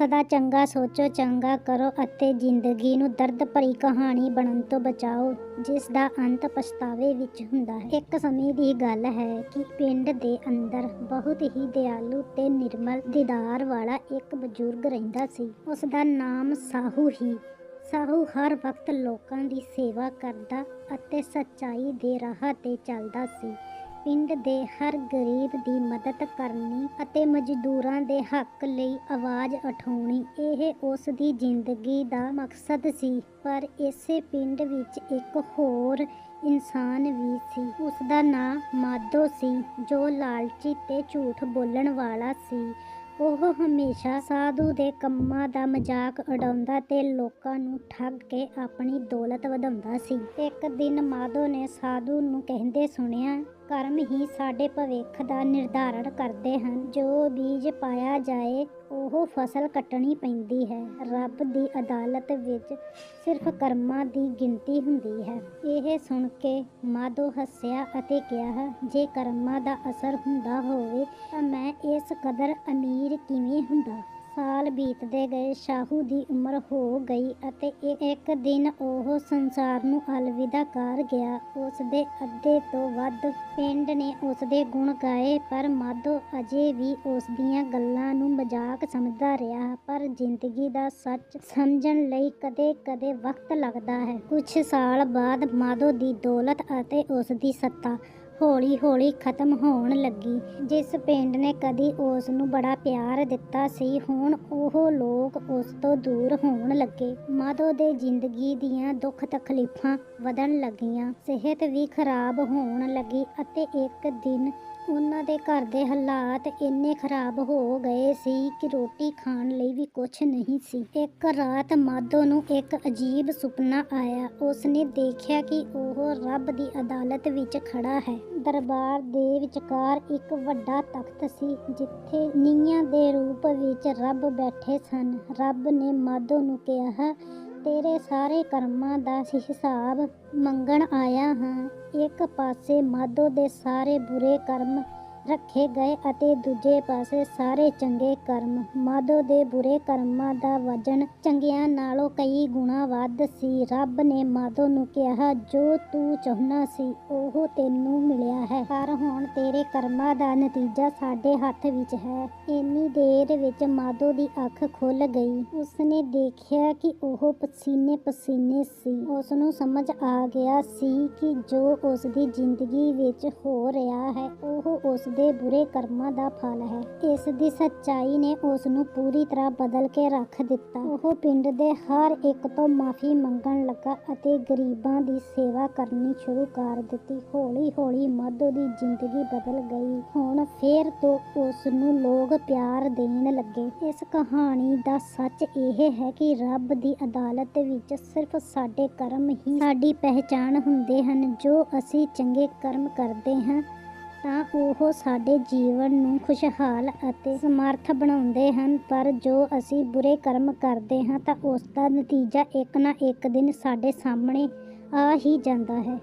ਸਦਾ ਚੰਗਾ ਸੋਚੋ, ਚੰਗਾ ਕਰੋ ਅਤੇ ਜ਼ਿੰਦਗੀ ਨੂੰ ਦਰਦ ਭਰੀ ਕਹਾਣੀ ਬਣਨ ਤੋਂ ਬਚਾਓ, ਜਿਸ ਦਾ ਅੰਤ ਪਛਤਾਵੇ ਵਿੱਚ ਹੁੰਦਾ ਹੈ। ਇੱਕ ਸਮੇਂ ਦੀ ਗੱਲ ਹੈ ਕਿ ਪਿੰਡ ਦੇ ਅੰਦਰ ਬਹੁਤ ਹੀ ਦਿਆਲੂ ਤੇ ਨਿਰਮਲ ਦੀਦਾਰ ਵਾਲਾ ਇੱਕ ਬਜ਼ੁਰਗ ਰਹਿੰਦਾ ਸੀ। ਉਸ ਦਾ ਨਾਮ ਸਾਹੂ ਹੀ। ਸਾਹੂ ਹਰ ਵਕਤ ਲੋਕਾਂ ਦੀ ਸੇਵਾ ਕਰਦਾ ਅਤੇ ਸੱਚਾਈ ਦੇ ਰਾਹ ਤੇ ਚੱਲਦਾ ਸੀ। ਪਿੰਡ ਦੇ ਹਰ ਗਰੀਬ ਦੀ ਮਦਦ ਕਰਨੀ ਅਤੇ ਮਜ਼ਦੂਰਾਂ ਦੇ ਹੱਕ ਲਈ ਆਵਾਜ਼ ਉਠਾਉਣੀ, ਇਹ ਉਸ ਦੀ ਜ਼ਿੰਦਗੀ ਦਾ ਮਕਸਦ ਸੀ। ਪਰ ਇਸੇ ਪਿੰਡ ਵਿੱਚ ਇੱਕ ਹੋਰ ਇਨਸਾਨ ਵੀ ਸੀ। ਉਸ ਦਾ ਨਾਂ ਮਾਧੋ ਸੀ, ਜੋ ਲਾਲਚੀ ਤੇ ਝੂਠ ਬੋਲਣ ਵਾਲਾ ਸੀ। ਉਹ ਹਮੇਸ਼ਾ ਸਾਧੂ ਦੇ ਕੰਮਾਂ ਦਾ ਮਜ਼ਾਕ ਉਡਾਉਂਦਾ ਤੇ ਲੋਕਾਂ ਨੂੰ ਠੱਗ ਕੇ ਆਪਣੀ ਦੌਲਤ ਵਧਾਉਂਦਾ ਸੀ। ਇੱਕ ਦਿਨ ਮਾਧੋ ਨੇ ਸਾਧੂ ਨੂੰ ਕਹਿੰਦੇ ਸੁਣਿਆ, ਕਰਮ ਹੀ ਸਾਡੇ ਭਵਿੱਖ ਦਾ ਨਿਰਧਾਰਣ ਕਰਦੇ ਹਨ। ਜੋ ਬੀਜ ਪਾਇਆ ਜਾਏ ਉਹ ਫਸਲ ਕੱਟਣੀ ਪੈਂਦੀ ਹੈ। ਰੱਬ ਦੀ ਅਦਾਲਤ ਵਿੱਚ ਸਿਰਫ ਕਰਮਾਂ ਦੀ ਗਿਣਤੀ ਹੁੰਦੀ ਹੈ। ਇਹ ਸੁਣ ਕੇ ਮਾਧੋ ਹੱਸਿਆ ਅਤੇ ਕਿਹਾ, ਜੇ ਕਰਮਾਂ ਦਾ ਅਸਰ ਹੁੰਦਾ ਹੋਵੇ ਤਾਂ ਮੈਂ ਇਸ ਕਦਰ ਅਮੀਰ ਕਿਵੇਂ ਹੁੰਦਾ? ਸਾਲ ਬੀਤਦੇ ਗਏ, ਸ਼ਾਹੂ ਦੀ ਉਮਰ ਹੋ ਗਈ ਅਤੇ ਇੱਕ ਦਿਨ ਉਹ ਸੰਸਾਰ ਨੂੰ ਅਲਵਿਦਾ ਕਰ ਗਿਆ। ਉਸ ਦੇ ਅੱਧੇ ਤੋਂ ਵੱਧ ਪਿੰਡ ਨੇ ਉਸ ਦੇ ਗੁਣ ਗਾਏ, ਪਰ ਮਾਧੋ ਅਜੇ ਵੀ ਉਸ ਦੀਆਂ ਗੱਲਾਂ ਨੂੰ ਮਜ਼ਾਕ ਸਮਝਦਾ ਰਿਹਾ। ਪਰ ਜ਼ਿੰਦਗੀ ਦਾ ਸੱਚ ਸਮਝਣ ਲਈ ਕਦੇ-ਕਦੇ ਵਕਤ ਲੱਗਦਾ ਹੈ। ਕੁਝ ਸਾਲ ਬਾਅਦ ਮਾਧੋ ਦੀ ਦੌਲਤ ਅਤੇ ਉਸ ਦੀ ਸੱਤਾ ਹੌਲੀ-ਹੌਲੀ ਖਤਮ ਹੋਣ ਲੱਗੀ। ਜਿਸ ਪਿੰਡ ਨੇ ਕਦੀ ਉਸ ਨੂੰ ਬੜਾ ਪਿਆਰ ਦਿੱਤਾ ਸੀ, ਹੁਣ ਉਹ ਲੋਕ ਉਸ ਤੋਂ ਦੂਰ ਹੋਣ ਲੱਗੇ। ਮਾਧੋ ਦੇ ਜ਼ਿੰਦਗੀ ਦੀਆਂ ਦੁੱਖ ਤਕਲੀਫਾਂ ਵਧਣ ਲੱਗੀਆਂ। ਸਿਹਤ ਵੀ ਖਰਾਬ ਹੋਣ ਲੱਗੀ ਅਤੇ ਇੱਕ ਦਿਨ ਉਹਨਾਂ ਦੇ ਘਰ ਦੇ ਹਾਲਾਤ ਇੰਨੇ ਖਰਾਬ ਹੋ ਗਏ ਸੀ ਕਿ ਰੋਟੀ ਖਾਣ ਲਈ ਵੀ ਕੁਝ ਨਹੀਂ ਸੀ। ਇੱਕ ਰਾਤ ਮਾਧੋ ਨੂੰ ਇੱਕ ਅਜੀਬ ਸੁਪਨਾ ਆਇਆ। ਉਸਨੇ ਦੇਖਿਆ ਕਿ ਉਹ ਰੱਬ ਦੀ ਅਦਾਲਤ ਵਿੱਚ ਖੜਾ ਹੈ। ਦਰਬਾਰ ਦੇ ਵਿਚਕਾਰ ਇੱਕ ਵੱਡਾ ਤਖਤ ਸੀ, ਜਿੱਥੇ ਨੀਆਂ ਦੇ ਰੂਪ ਵਿੱਚ ਰੱਬ ਬੈਠੇ ਸਨ। ਰੱਬ ਨੇ ਮਾਧੋ ਨੂੰ ਕਿਹਾ ਤੇਰੇ ਸਾਰੇ ਕਰਮਾਂ ਦਾ ਹਿਸਾਬ ਮੰਗਣ ਆਇਆ ਹਾਂ। ਇੱਕ ਪਾਸੇ ਮਾਧੋ ਦੇ ਸਾਰੇ ਬੁਰੇ ਕਰਮ ਰੱਖੇ ਗਏ ਅਤੇ ਦੂਜੇ ਪਾਸੇ ਸਾਰੇ ਚੰਗੇ ਕਰਮ, ਮਾਧੋ ਦੇ ਬੁਰੇ ਕਰਮਾਂ ਦਾ ਵਜਨ ਚੰਗਿਆਂ ਨਾਲੋਂ ਕਈ ਗੁਣਾ ਵੱਧ ਸੀ। ਰੱਬ ਨੇ ਮਾਧੋ ਨੂੰ ਕਿਹਾ, ਜੋ ਤੂੰ ਚਾਹੁੰਦਾ ਸੀ, ਉਹ ਤੈਨੂੰ ਮਿਲਿਆ ਹੈ। ਪਰ ਹੁਣ ਤੇਰੇ ਕਰਮਾਂ ਦਾ ਨਤੀਜਾ ਸਾਡੇ ਹੱਥ ਵਿੱਚ ਹੈ। ਇੰਨੀ ਦੇਰ ਵਿੱਚ ਮਾਧੋ ਦੀ ਅੱਖ ਖੁੱਲ ਗਈ। ਉਸਨੇ ਦੇਖਿਆ ਕਿ ਉਹ ਪਸੀਨੇ ਪਸੀਨੇ ਸੀ। ਉਸ ਨੂੰ ਸਮਝ ਆ ਗਿਆ ਸੀ ਕਿ ਜੋ ਉਸ ਦੀ ਜ਼ਿੰਦਗੀ ਵਿੱਚ ਹੋ ਰਿਹਾ ਹੈ, ਉਹ ਉਸ ਦੇ ਬੁਰੇ ਕਰਮਾਂ ਦਾ ਫਲ ਹੈ। ਇਸ ਦੀ ਸੱਚਾਈ ਨੇ ਉਸ ਨੂੰ ਪੂਰੀ ਤਰ੍ਹਾਂ ਬਦਲ ਕੇ ਰੱਖ ਦਿੱਤਾ। ਉਹ ਪਿੰਡ ਦੇ ਹਰ ਇੱਕ ਤੋਂ ਮਾਫੀ ਮੰਗਣ ਲੱਗਾ ਅਤੇ ਗਰੀਬਾਂ ਦੀ ਸੇਵਾ ਕਰਨੀ ਸ਼ੁਰੂ ਕਰ ਦਿੱਤੀ। ਹੌਲੀ ਹੌਲੀ ਮਾਧੋ ਦੀ ਜ਼ਿੰਦਗੀ ਬਦਲ ਗਈ। ਹੁਣ ਫੇਰ ਤੋਂ ਉਸ ਨੂੰ ਲੋਕ ਪਿਆਰ ਦੇਣ ਲੱਗੇ। ਇਸ ਕਹਾਣੀ ਦਾ ਸੱਚ ਇਹ ਹੈ ਕਿ ਰੱਬ ਦੀ ਅਦਾਲਤ ਵਿੱਚ ਸਿਰਫ ਸਾਡੇ ਕਰਮ ਹੀ ਸਾਡੀ ਪਹਿਚਾਣ ਹੁੰਦੇ ਹਨ, ਜੋ ਅਸੀਂ ਚੰਗੇ ਕਰਮ ਕਰਦੇ ਹਾਂ। ਤਾਂ ਉਹ ਸਾਡੇ ਜੀਵਨ ਨੂੰ ਖੁਸ਼ਹਾਲ ਅਤੇ ਸਮਰਥ ਬਣਾਉਂਦੇ ਹਨ, ਪਰ ਜੋ ਅਸੀਂ ਬੁਰੇ ਕਰਮ ਕਰਦੇ ਹਾਂ ਤਾਂ ਉਸ ਦਾ ਨਤੀਜਾ ਇੱਕ ਨਾ ਇੱਕ ਦਿਨ ਸਾਡੇ ਸਾਹਮਣੇ ਆ ਹੀ ਜਾਂਦਾ ਹੈ।